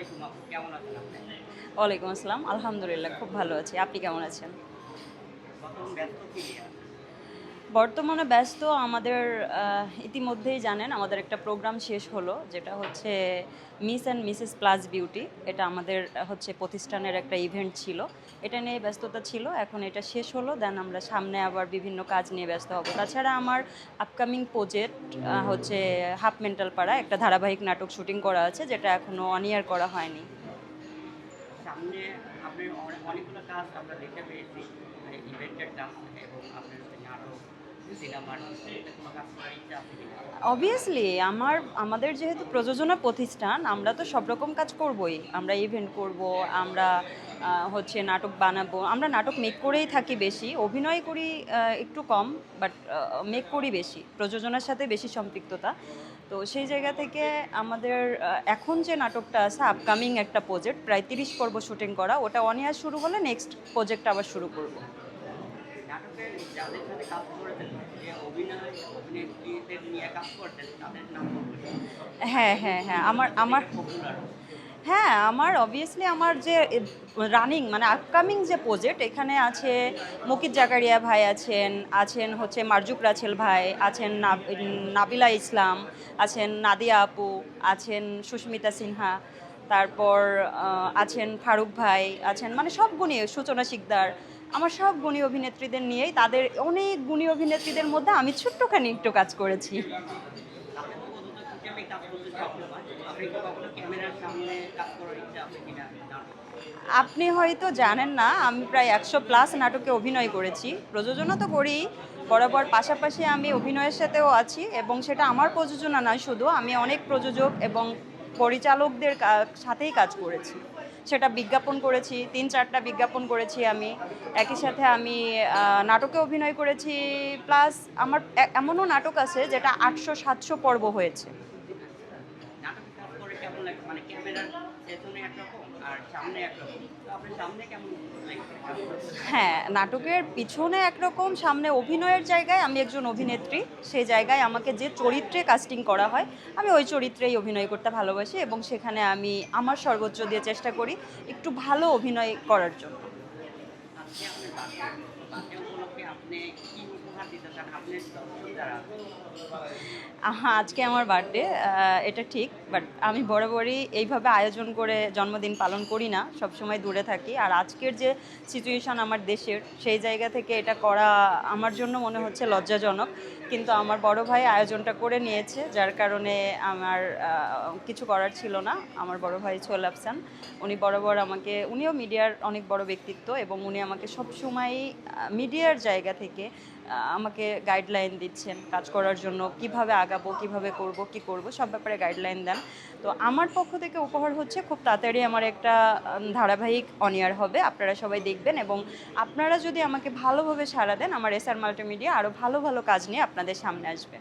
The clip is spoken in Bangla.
আলাইকুম আপু কেমন আছেন আপনি? ওয়ালাইকুম আসসালাম আলহামদুলিল্লাহ খুব ভালো আছি। আপনি কেমন আছেন? ব্যস্ত কি? বর্তমানে ব্যস্ত আমাদের ইতিমধ্যেই জানেন আমাদের একটা প্রোগ্রাম শেষ হলো, যেটা হচ্ছে miss and Mrs plus beauty এটা আমাদের হচ্ছে প্রতিষ্ঠানের একটা ইভেন্ট ছিল। এটা নিয়ে ব্যস্ততা ছিল, এখন এটা শেষ হলো দেন আমরা সামনে আবার বিভিন্ন কাজ নিয়ে ব্যস্ত হব। তাছাড়া আমার আপকামিং প্রজেক্ট হচ্ছে হাফ মেন্টাল পাড়া একটা ধারাবাহিক নাটক শুটিং করা আছে, যেটা এখনও অন ইয়ার করা হয়নি। সামনে কাজ আমরা পেয়েছি কাজ এবং আপনার নাটক। অবভিয়াসলি আমার আমাদের যেহেতু প্রযোজনা প্রতিষ্ঠান, আমরা তো সব রকম কাজ করবই। আমরা ইভেন্ট করব, আমরা হচ্ছে নাটক বানাবো। আমরা নাটক মেক করেই থাকি বেশি। অভিনয় করি একটু কম বাট মেক করি বেশি। প্রযোজনার সাথে বেশি সম্পৃক্ততা। তো সেই জায়গা থেকে আমাদের এখন যে নাটকটা আছে আপকামিং একটা প্রজেক্ট প্রায় তিরিশ পর্ব শুটিং করা, ওটা ওয়ান ইয়ার শুরু হলে নেক্সট প্রজেক্ট আবার শুরু করব। নাটকে যাদের সাথে কাজ করেছেন যে অভিনয় অভিনেত্রীদের নিয়ে কাজ করছেন তাদের নাম হ্যাঁ হ্যাঁ হ্যাঁ আমার আমার হ্যাঁ আমার অবভিয়াসলি আমার যে রানিং মানে আপকামিং যে প্রজেক্ট এখানে আছে মুকিত জাকারিয়া ভাই আছেন আছেন হচ্ছে মারজুক রাছেল ভাই আছেন নাবিলা ইসলাম আছেন নাদিয়া আপু আছেন সুস্মিতা সিনহা তারপর আছেন ফারুক ভাই আছেন মানে সব গুণী সূচনা শিকদার আমার সব গুণী অভিনেত্রীদের নিয়েই তাদের অনেক গুণী অভিনেত্রীদের মধ্যে আমি ছোট্টখানি একটু কাজ করেছি। আপনি হয়তো জানেন না, আমি প্রায় একশো প্লাস নাটকে অভিনয় করেছি। প্রযোজনা তো করি, বরাবর পাশাপাশি আমি অভিনয়ের সাথেও আছি এবং সেটা আমার প্রযোজনা নয় শুধু, আমি অনেক প্রযোজক এবং পরিচালকদের সাথেই কাজ করেছি। সেটা বিজ্ঞাপন করেছি, তিন চারটা বিজ্ঞাপন করেছি আমি। একই সাথে আমি নাটকে অভিনয় করেছি, প্লাস আমার এমনও নাটক আছে যেটা আটশো সাতশো পর্ব হয়েছে নাটকে কাজ করে কেমন লাগে মানে ক্যামেরার পেছনে একরকম আর সামনে একরকম তো আপনার সামনে কেমন লাগছে? কাজ করতে? হ্যাঁ নাটকের পিছনে একরকম সামনে অভিনয়ের জায়গায় আমি একজন অভিনেত্রী সেই জায়গায় আমাকে যে চরিত্রে কাস্টিং করা হয় আমি ওই চরিত্রেই অভিনয় করতে ভালোবাসি এবং সেখানে আমি আমার সর্বোচ্চ দিয়ে চেষ্টা করি একটু ভালো অভিনয় করার জন্য। আজকে আমার বার্থডে এটা ঠিক বাট আমি বরাবরই এইভাবে আয়োজন করে জন্মদিন পালন করি না, সবসময় দূরে থাকি। আর আজকের যে সিচুয়েশন আমার দেশের, সেই জায়গা থেকে এটা করা আমার জন্য মনে হচ্ছে লজ্জাজনক। কিন্তু আমার বড় ভাই আয়োজনটা করে নিয়েছে, যার কারণে আমার কিছু করার ছিল না। আমার বড় ভাই সোহেল আফসান, উনি বরাবর আমাকে, উনিও মিডিয়ার অনেক বড় ব্যক্তিত্ব এবং উনি আমাকে সবসময়ই মিডিয়ার জায়গা থেকে আমাকে গাইডলাইন দিচ্ছেন কাজ করার জন্য, কীভাবে আগাবো, কীভাবে করব, কি করব, সব ব্যাপারে গাইডলাইন দেন। তো আমার পক্ষ থেকে উপহার হচ্ছে খুব তাড়াতাড়ি আমার একটা ধারাবাহিক অনিয়ার হবে, আপনারা সবাই দেখবেন এবং আপনারা যদি আমাকে ভালোভাবে সাড়া দেন, আমার এস আর মাল্টিমিডিয়া আরও ভালো ভালো কাজ নিয়ে আপনাদের সামনে আসবে।